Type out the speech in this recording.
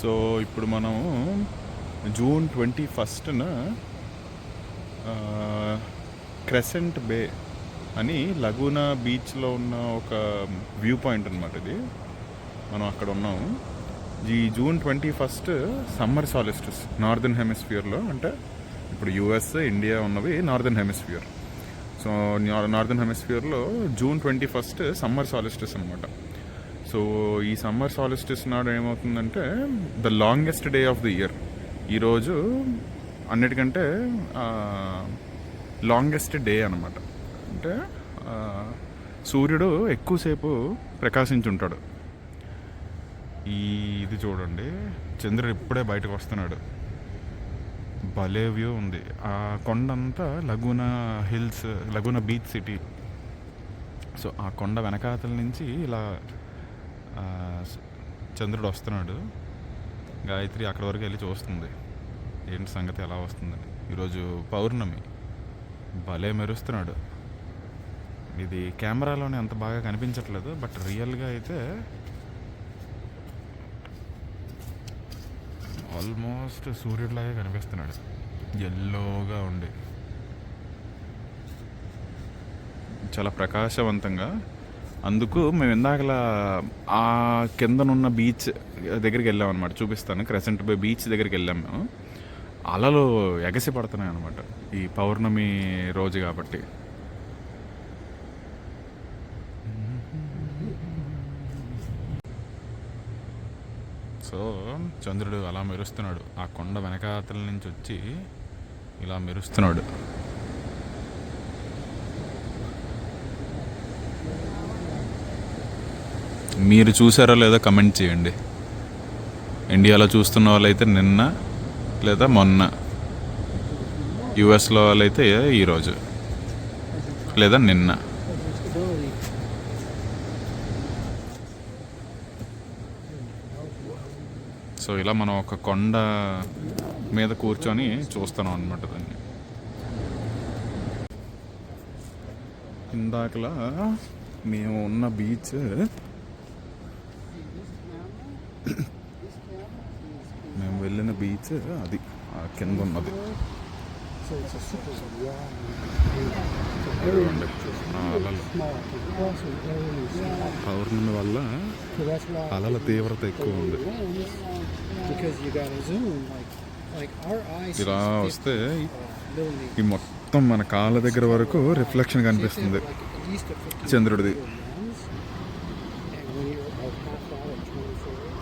So ఇప్పుడు మనం June twenty ఫస్ట్న క్రెసెంట్ బే అని లగూనా బీచ్లో ఉన్న ఒక వ్యూ పాయింట్ అనమాట ఇది. మనం అక్కడ ఉన్నాం. ఈ June twenty first summer solstice northern హెమిస్ఫియర్లో అంటే ఇప్పుడు యుఎస్ ఇండియా ఉన్నవి northern hemisphere. So northern హెమిస్ఫియర్లో June twenty first summer solstice అనమాట సో ఈ సమ్మర్ సాలిస్టిస్ నాడు ఏమవుతుందంటే the longest day of the year ఈరోజు అన్నిటికంటే లాంగెస్ట్ డే అనమాట అంటే సూర్యుడు ఎక్కువసేపు ప్రకాశించుంటాడు. ఈ ఇది చూడండి. చంద్రుడు ఇప్పుడే బయటకు వస్తున్నాడు. భలే వ్యూ ఉంది. ఆ కొండంతా Laguna Hills Laguna Beach city so ఆ కొండ వెనకాతల నుంచి ఇలా చంద్రుడు వస్తున్నాడు. గాయత్రి అక్కడ వరకు వెళ్ళి చూస్తుంది. ఏంటి సంగతి ఎలా వస్తుందని. ఈరోజు పౌర్ణమి. భలే మెరుస్తున్నాడు. ఇది కెమెరాలోనే అంత బాగా కనిపించట్లేదు బట్ రియల్గా అయితే ఆల్మోస్ట్ సూర్యుడిలాగే కనిపిస్తున్నాడు. ఎల్లోగా ఉండి చాలా ప్రకాశవంతంగా అందుకు మేము ఇందాకలా ఆ కిందనున్న బీచ్ దగ్గరికి వెళ్ళాం అనమాట చూపిస్తాను. క్రెసెంట్ బై బీచ్ దగ్గరికి వెళ్ళాం మేము. అలలు ఎగసి పడుతున్నాయి అనమాట ఈ పౌర్ణమి రోజు కాబట్టి. సో చంద్రుడు అలా మెరుస్తున్నాడు. ఆ కొండ వెనకాతల నుంచి వచ్చి ఇలా మెరుస్తున్నాడు. మీరు చూసారా లేదా కమెంట్ చేయండి. ఇండియాలో చూస్తున్న వాళ్ళైతే నిన్న లేదా మొన్న. యుఎస్లో వాళ్ళైతే ఈరోజు లేదా నిన్న. సో ఇలా మనం ఒక కొండ మీద కూర్చొని చూస్తున్నాం అనమాట దాన్ని. ఇందాకలా మేము ఉన్న బీచ్ మేము వెళ్ళిన బీచ్ అది కింద ఉన్నది. పౌర్ణమి వల్ల అలల తీవ్రత ఎక్కువ ఉంది. ఇలా వస్తే ఈ మొత్తం మన కాళ్ళ దగ్గర వరకు రిఫ్లెక్షన్ కనిపిస్తుంది. చంద్రుడిది. one year, about half out at 24.